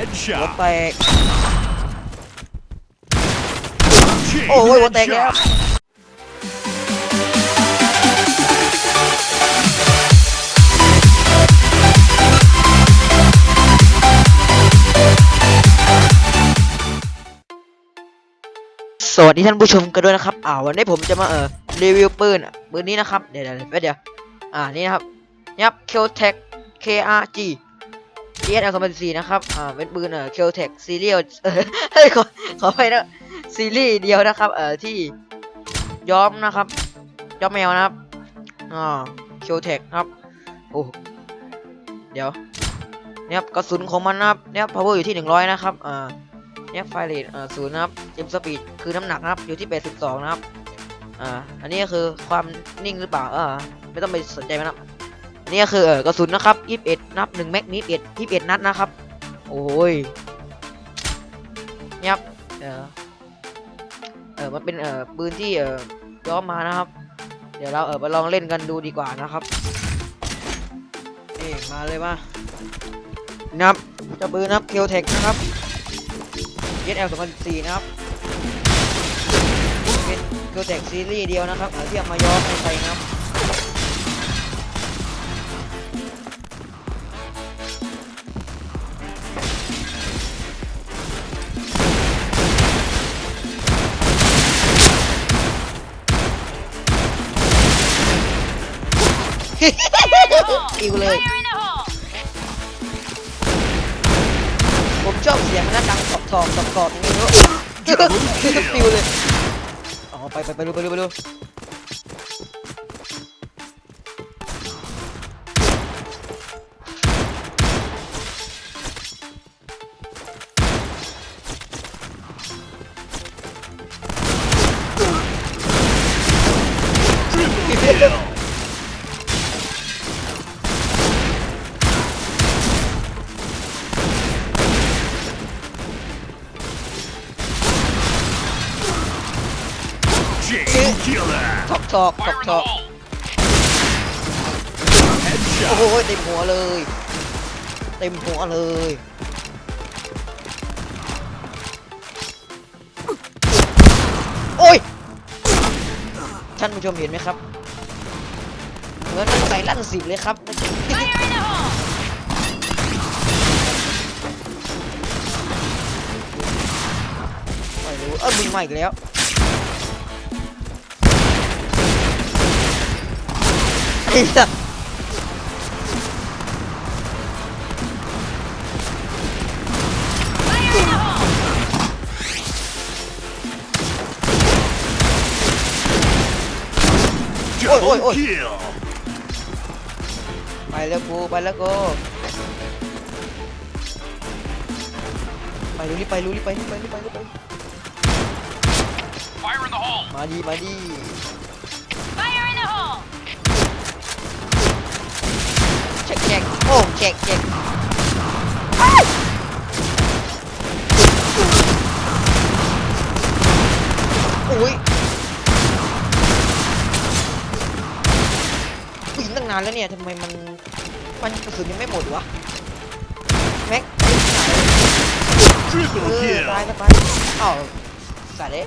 หัว Headshot. แตกโอ้ยหัวแตกแล้วสวัสดีท่านผู้ชมกันด้วยนะครับ อ่าวันนี้ผมจะมาเออรีวิวปืนอะปืนนี้นะครับ เดี๋ยวเดี๋ยวเดี๋ยวเดี๋ยวอ่านี่นะครับนี่ครับ Q-Tech KRG GSL 2004นะครับอ่าเป็นปืนเอ่อ Q-Tech Serial เออเฮ้ยขอขอไปนะซีรีส์เดียวนะครับเอ่อที่ย้อมนะครับย้อมแมวนะครับอ่า Q-Tech ครับโอ้เดี๋ยวเนี่ยครับกระสุนของมันนะครับเนี่ย power อยู่ที่ 100 นะครับอ่าเนี่ยไฟเรทอ่าศูนย์นะครับเอ็มสปีดคือน้ำหนักนะครับอยู่ที่ 82 นะครับอ่าอันนี้ก็คือความนิ่งหรือเปล่าเออไม่ต้องไปสนใจมันนะครับ นนี้ก็คือเออกระสุนนะครับ21นับ1แม็กนี้21 21นัดนะครับ โอ้ยเนี่ยครับเออเออมันเป็นเออปืนที่เออย้อมมานะครับ เดี๋ยวเราเออไปลองเล่นกันดูดีกว่านะครับนี่มาเลยมานับจะปืนนับเคลเทคนะครับ SL 2004นะครับเป็นเคลเทคซีรีส์เดียวนะครับเออที่เอามาย้อมให้ใส่นะครับ อิวเลย ผมชอบเสียงมันนะดังตอบทองตอบกอดอย่างนี้ด้วยฟิวเลยอ๋อไปไปไปดูไปดูไปดู ท Chain killer. อกทอกทอกทอกโอ้โหเต็มหัวเลย เต็มหัวเลยโอ้ยท่านผู้ชมเห็นไหมครับเหมือนมันใส่ลั่นสิบเลยครับไม่รู้เออมึงมาอีกแล้ว ไอ้สัสโอ้ยโอ้ย Double โอ้ย kill. ไปแล้วกูไปแล้วกูไปรู้รีบไปรู้รีบไปรีบไปรีบไปรีบไป Fire in the hole. มาดีมาดี อ้เช็คเช็คอ้ายอุ้ยยิงตั้งนานแล้วเนี่ยทำไมมันมันกระสุนยังไม่หมดวะแม็กเออตายก็ตายอ้าวสัตว์เอ๊ะ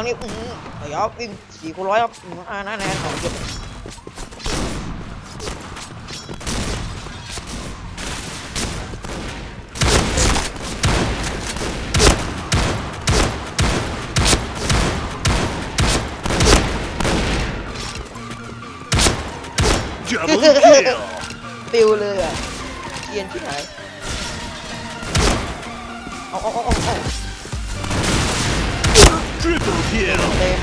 ทางนี้อืมเดี๋ยววิ่งสี่คูร้อยครับอ่านั่นแน่สองเจุดปิวเลยอะเกียนที่ไหนเอาเอาเอาเอา Triple kill. เต็ม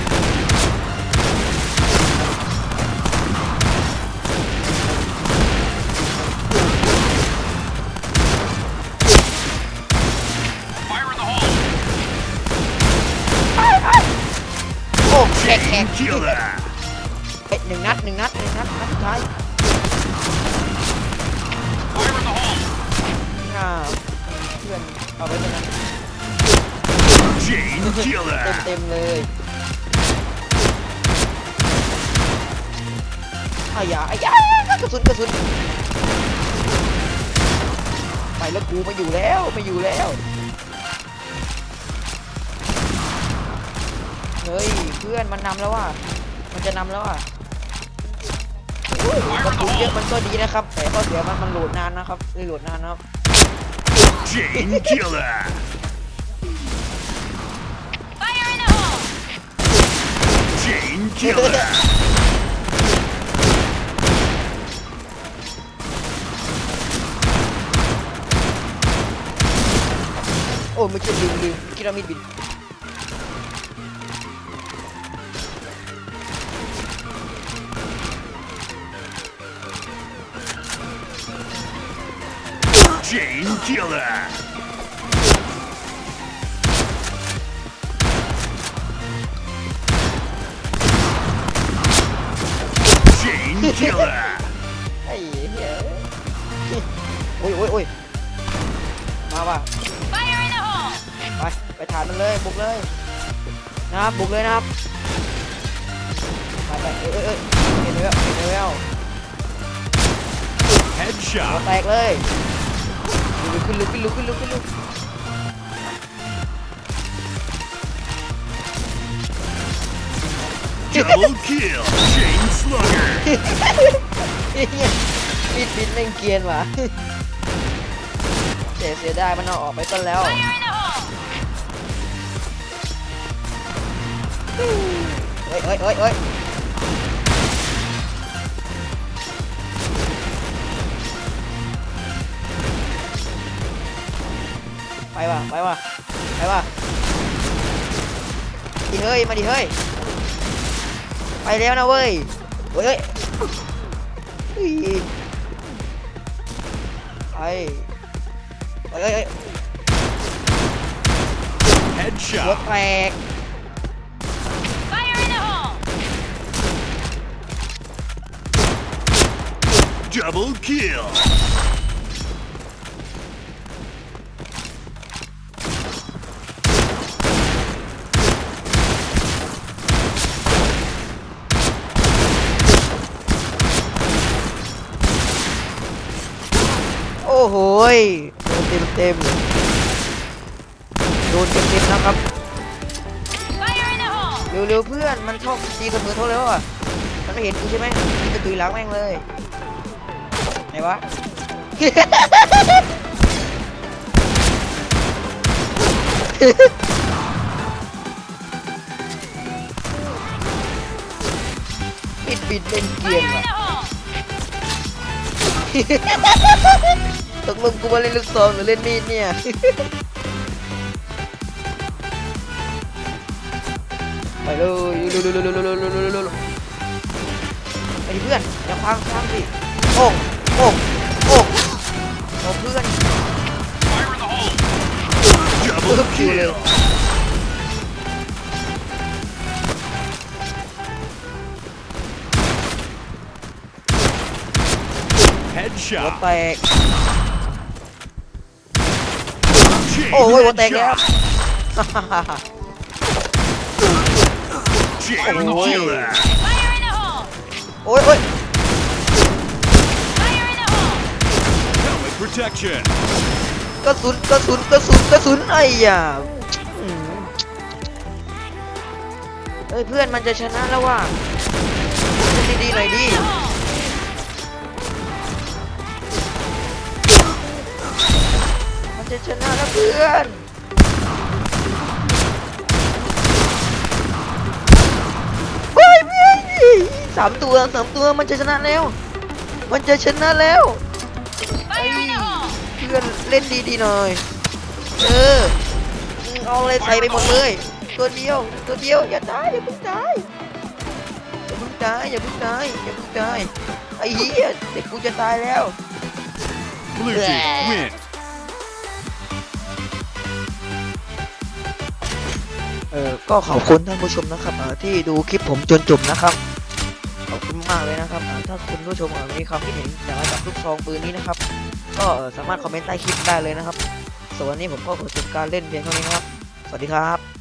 โอ้แขกแขก Killer. เฮ้ยหนึ่งนัดหนึ่งนัดหนึ่งนัดนัดสุดท้าย เต็มเต็มเลยอายาอายากระสุนกระสุนไปแล้วกูไม่อยู่แล้วไม่อยู่แล้วเฮ้ยเพื่อนมันนำแล้วว่ะมันจะนำแล้วอะกระสุนเยอะมันก็ดีนะครับ แต่ข้อเสียมันมันโหลดนานนะครับเลยโหลดนานนะครับ Chain killer. Killer. โอ้ไม่ใช่ลืมลืมคิดว่ามีดบิน Chain killer. Killer. ไอ้เหี้ยโอ้ยโอ้ยโอ้ยมาว่ะ Fire in the hole! ไป ไปฐานมันเลย บุกเลย นะครับ บุกเลยนะครับ ไปไปเอ้ยเอ้ยเอ้ยเห็นแล้วเห็นแล้ว Headshot. แตกเลยลุกขึ้นลุกขึ้นลุกขึ้นลุกขึ้นลุก Double kill. Chain slugger. เหี้ยมีดบินแม่งเกียนว่ะเสียเสียได้มันเอาออกไปต้นแล้วเฮ้ยเฮ้ยเฮ้ยเฮ้ยไปว่ะไปว่ะไปว่ะดิเฮ้ย มาดิเฮ้ย ไปแล้วนะเว้ยเฮ้ย เฮ้ยเฮ้ยไปเฮ้ยเฮ้ยเฮ้ยหัว Headshot. แตก Fire in the hole! Double kill. โอ้โหยโดนเต็มเต็มโดนเต็มเต็มนะครับเร็วๆเพื่อนมันชอบตีเสมอเท่าแล้วอะมันไม่เห็นกูใช่ไหมมันจะตุยหล้างแม่งเลยไหนวะปิดปิดเล่นเกีย Fire น in ว่ะ ตกลงกูมาเล่นลูกซองหรือเล่นมีดเนี่ยไปเลยเร็วๆๆๆๆๆๆๆไปดิเพื่อนอย่าพังพังสิโอ้โอ้โอ้โอ้เพื่อน Double kill. หัวแตก โอ้ยหัวแตกแล้ว headshot. Chain Oh, boy. killer. Fire in the hole! โอ้ยโอ้ย Fire in the hole! Helmet protection. กระสุนกระสุนกระสุนกระสุนไอ้ยาอืมเฮ้ยเพื่อนมันจะชนะแล้วว่ะเล่นดีๆหน่อย Fire ดิ จะชนะแล้วเพื่อนเฮ้ยเพื่อนสามตัวสามตัวมันจะชนะแล้ว มันจะชนะแล้ว Fire in the hole! เพื่อนเล่นดีๆหน่อย เออมึงเอาอะไรใส่ไปหมดเลย ตัวเดียวตัวเดียวอย่าตายอย่าเพิ่งตายอย่าเพิ่งตายอย่าเพิ่งตายอย่าเพิ่งตายไอ้เหี้ยเด็กกูจะตายแล้ว Blue team win. เออก็ขอบคุณท่านผู้ชมนะครับที่ดูคลิปผมจนจบนะครับ ขอบคุณมากเลยนะครับถ้าคุณผู้ชมมีความคิดเห็นอย่างไรกับลูกซองปืนนี้นะครับ ก็สามารถคอมเมนต์ใต้คลิปได้เลยนะครับส่วนวันนี้ผมก็ขอจบการเล่นเพียงเท่านี้ครับ สวัสดีครับ